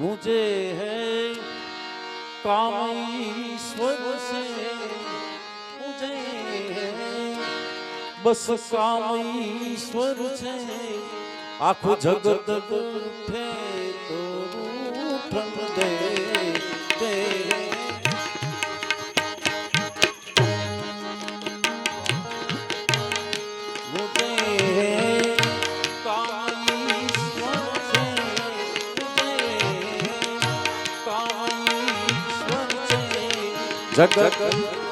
मुझे है कामेश्वर से। मुझे है बस कामेश्वर से। आखो जगत फेर જગત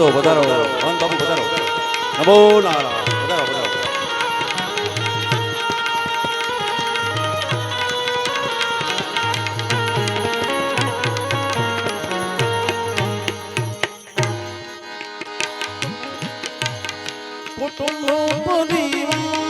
પધારો વધારો. ભગવાન બાબુ પધારો નમો નારાયણ. વધારો વધારો કુટુંબ પરિવાર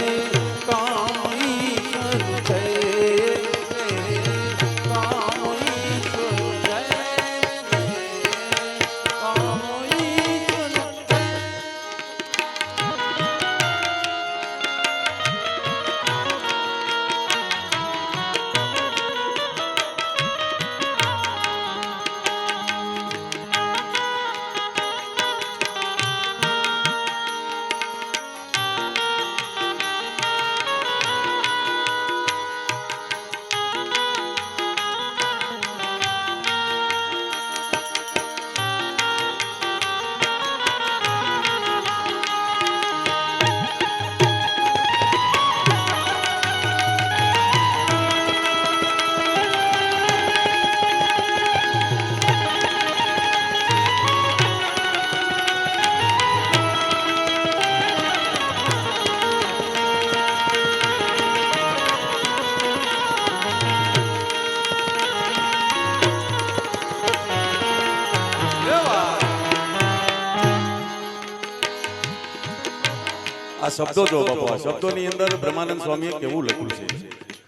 શબ્દો જો બાપુ આ શબ્દોની અંદર બ્રહ્માનંદ સ્વામીએ કેવું લખ્યું છે?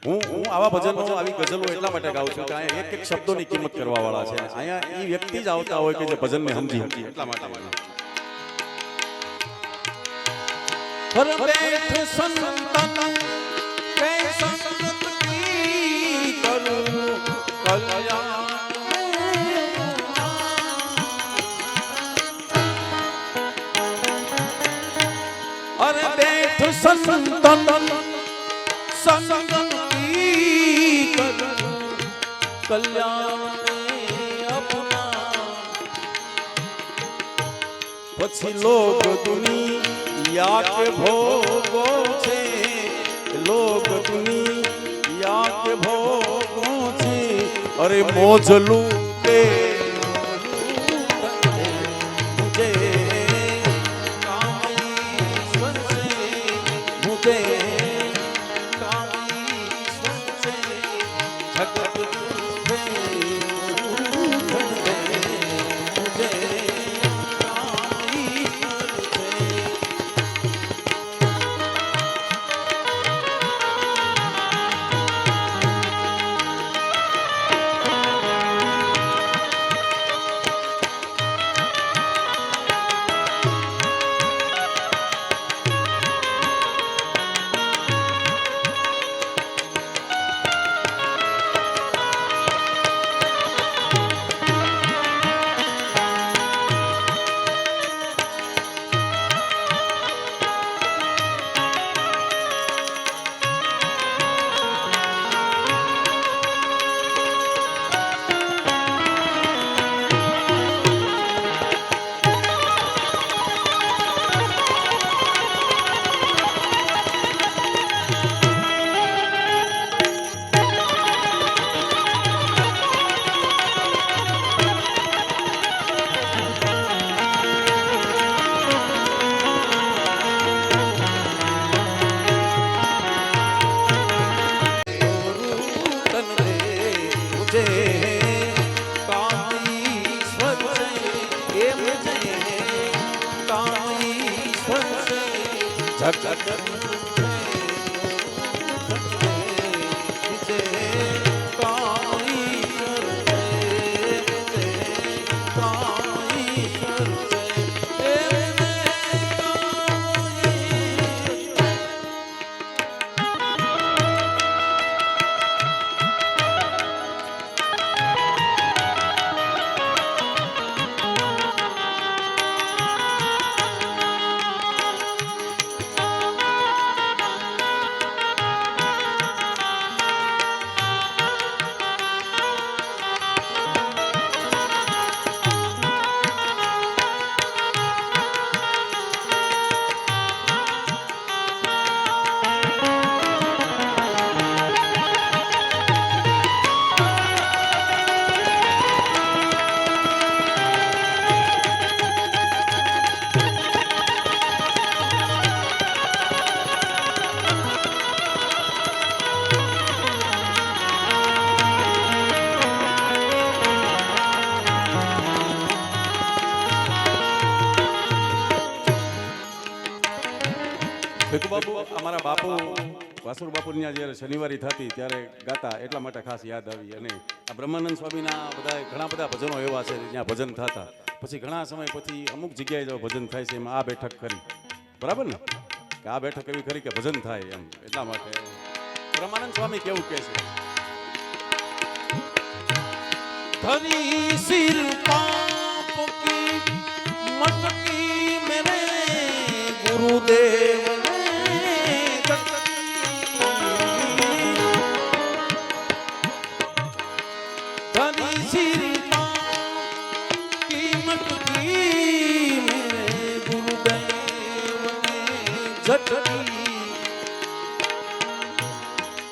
હું હું આવા ભજનો આવી ગઝલો એટલા માટે ગાઉં છું કે અહીંયા એક એક શબ્દોની કિંમત કરવા વાળા છે અહીંયા એ વ્યક્તિ જ આવતા હોય કે જે ભજનને સમજી હતી એટલા માટે સંતન સંતન કરું કલ્યાણ પછી લોક દુનિયા કે ભોગો છે. લોક દુનિયા કે ભોગો છે. અરે મોજ બાપુ, અમારા બાપુ, વાસુર બાપુની જ્યારે શનિવારી થતી ત્યારે ગાતા, એટલા માટે ખાસ યાદ આવી. અને આ બ્રહ્માનંદ સ્વામીના બધા, ઘણા બધા ભજનો એવા છે જ્યાં ભજન થતા. પછી ઘણા સમય પછી અમુક જગ્યાએ જો ભજન થાય છે, એમાં આ બેઠક કરી. બરાબર ને? કે આ બેઠક એવી ખરી કે ભજન થાય એમ. એટલા માટે બ્રહ્માનંદ સ્વામી કેવું કહે છે? ધરી ગુરુદેવ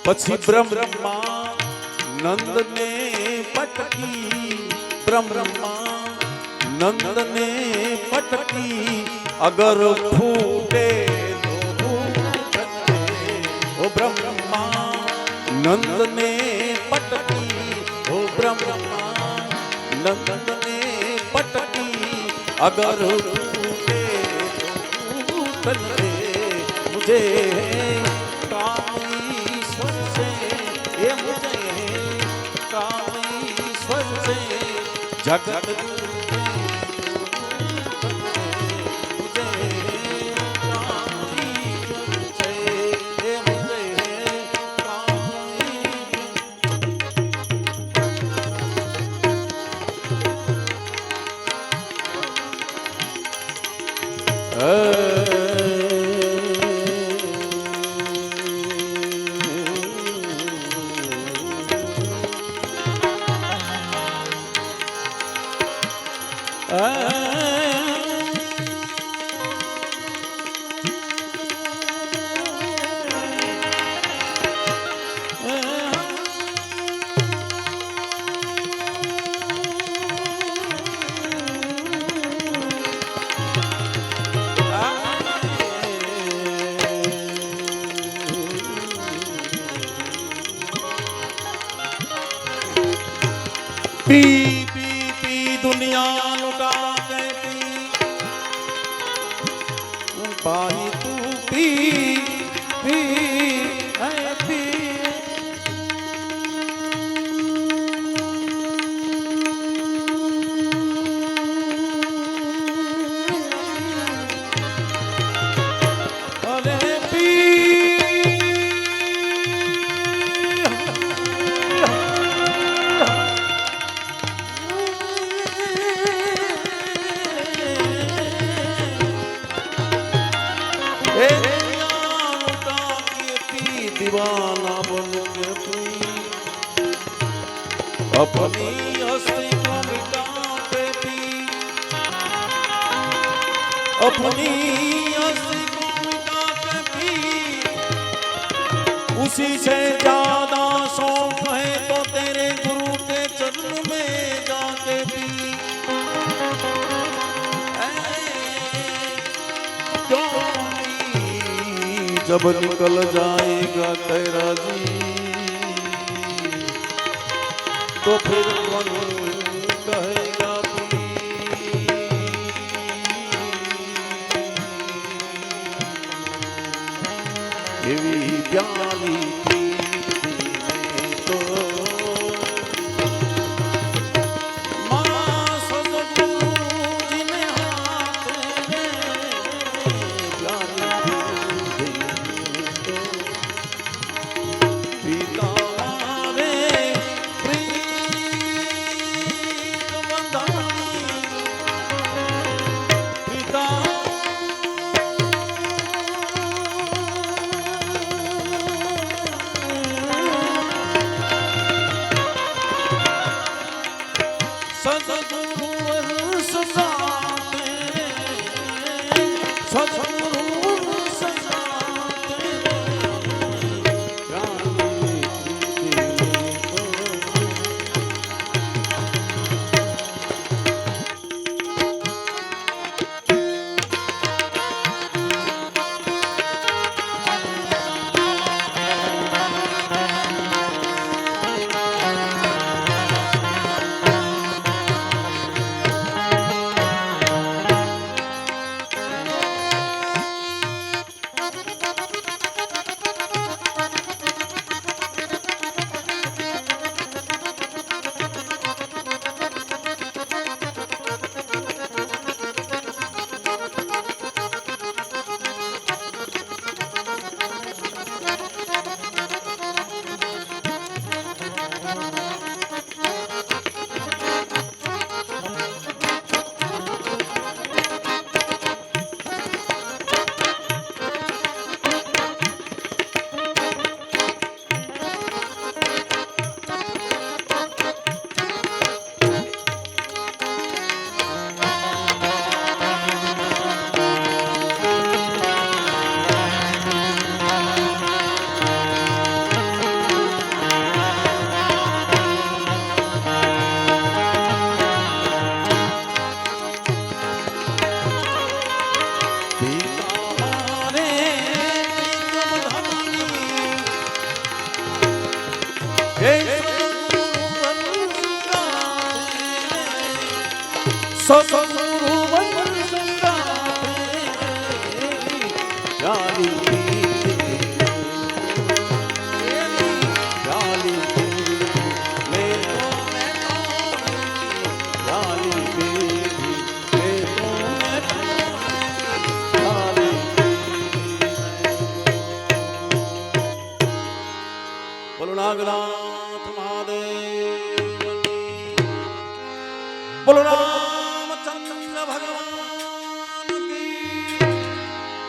પછી બ્રહ્મા નંદને પટકી બ્રહ્મા નંદને પટકી અગર ફૂટે તો ફૂટે. ઓ બ્રહ્મા નંદને પટકી ઓ બ્રહ્મા નંદને પટકી અગર ફૂટે તો કામેશ્વર છે જગત પી उसी से ज्यादा शौक है तो तेरे गुरु के चरण में जाके पी जब निकल जाएगा तेरा जी तो फिर कौन એવી પ્યાલી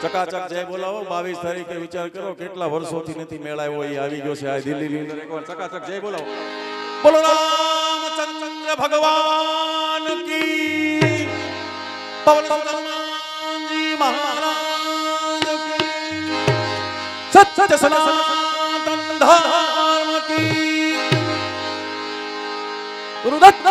ચકાચક જય બોલાવો, બાવીસ તારીખે વિચાર કરો, કેટલા વર્ષોથી નથી મેળાયો એ આવી ગયો છે આ દિલ્હીની અંદર. એકવાર ચકાચક જય બોલાવો. બોલો, રામચંદ્ર ભગવાન કી સનાતન ધર્મ કી. ગુરુદત્ત